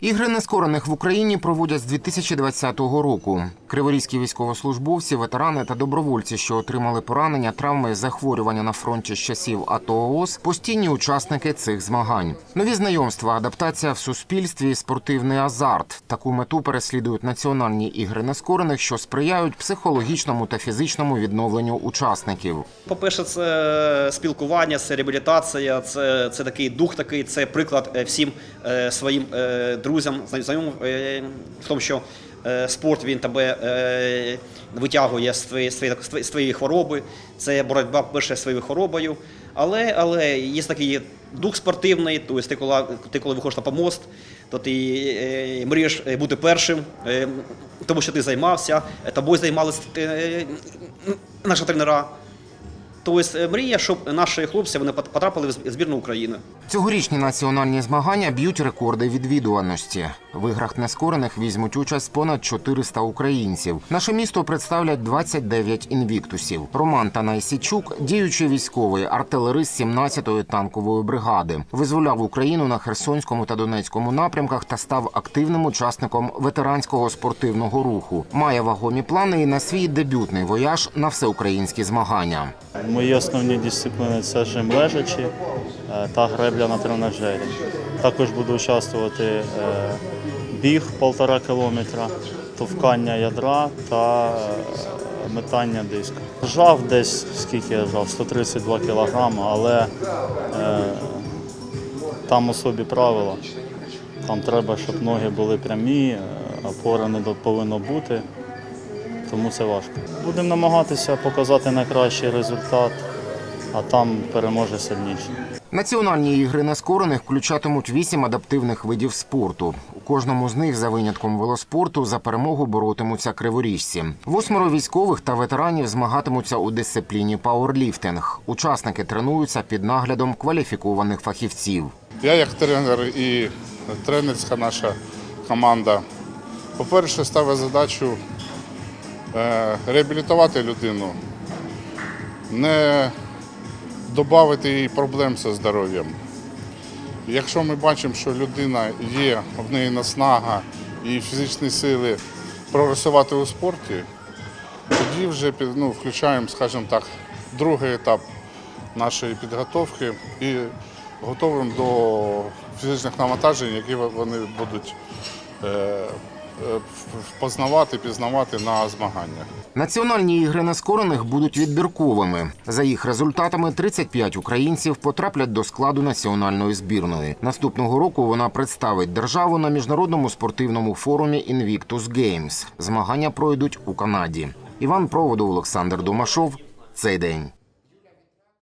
Ігри нескорених в Україні проводять з 2020 року. Криворізькі військовослужбовці, ветерани та добровольці, що отримали поранення, травми, захворювання на фронті з часів АТО ООС, постійні учасники цих змагань. Нові знайомства, адаптація в суспільстві, спортивний азарт. Таку мету переслідують національні ігри нескорених, що сприяють психологічному та фізичному відновленню учасників. По-перше, це спілкування, це реабілітація, це, це такий дух, такий, це приклад е, всім е, своїм е, друзям, знайомим е, в тому, що е, спорт він тебе е, витягує з твоєї, з твоєї- хвороби. Це боротьба перше з своєю хворобою. Але, але є такий дух спортивний, тобто ти коли, ти коли виходиш на помост, то ти мрієш бути першим, тому що ти займався, тобою займалися наші тренера. Тобто мрія, щоб наші хлопці вони потрапили в збірну України. Цьогорічні національні змагання б'ють рекорди відвідуваності. В іграх нескорених візьмуть участь понад 400 українців. Наше місто представлять 29 інвіктусів. Роман Танайсічук, діючий військовий артилерист 17-ї танкової бригади, визволяв Україну на Херсонському та Донецькому напрямках та став активним учасником ветеранського спортивного руху. Має вагомі плани і на свій дебютний вояж на всеукраїнські змагання. Мої основні дисципліни це жим лежачі е, та гребля на тренажері. Також буду участвувати е, біг полтора кілометра, товкання ядра та е, метання диска. Жав десь, скільки я жав, 132 кілограми, але е, там особі правила. Там треба, щоб ноги були прямі, опора не повинно бути тому це важко. Будемо намагатися показати найкращий результат, а там переможе сильніший. Національні ігри нескорених включатимуть вісім адаптивних видів спорту. У кожному з них, за винятком велоспорту, за перемогу боротимуться криворіжці. Восьмеро військових та ветеранів змагатимуться у дисципліні пауерліфтинг. Учасники тренуються під наглядом кваліфікованих фахівців. Я як тренер і тренерська наша команда, по-перше, ставить задачу е, реабілітувати людину, не додати їй проблем зі здоров'ям. Якщо ми бачимо, що людина є, в неї наснага і фізичні сили прогресувати у спорті, тоді вже ну, включаємо, скажімо так, другий етап нашої підготовки і готовим до фізичних навантажень, які вони будуть е, познавати, пізнавати на змаганнях. Національні ігри нескорених будуть відбірковими. За їх результатами 35 українців потраплять до складу національної збірної. Наступного року вона представить державу на міжнародному спортивному форумі Invictus Games. Змагання пройдуть у Канаді. Іван Проводов, Олександр Домашов. Цей день.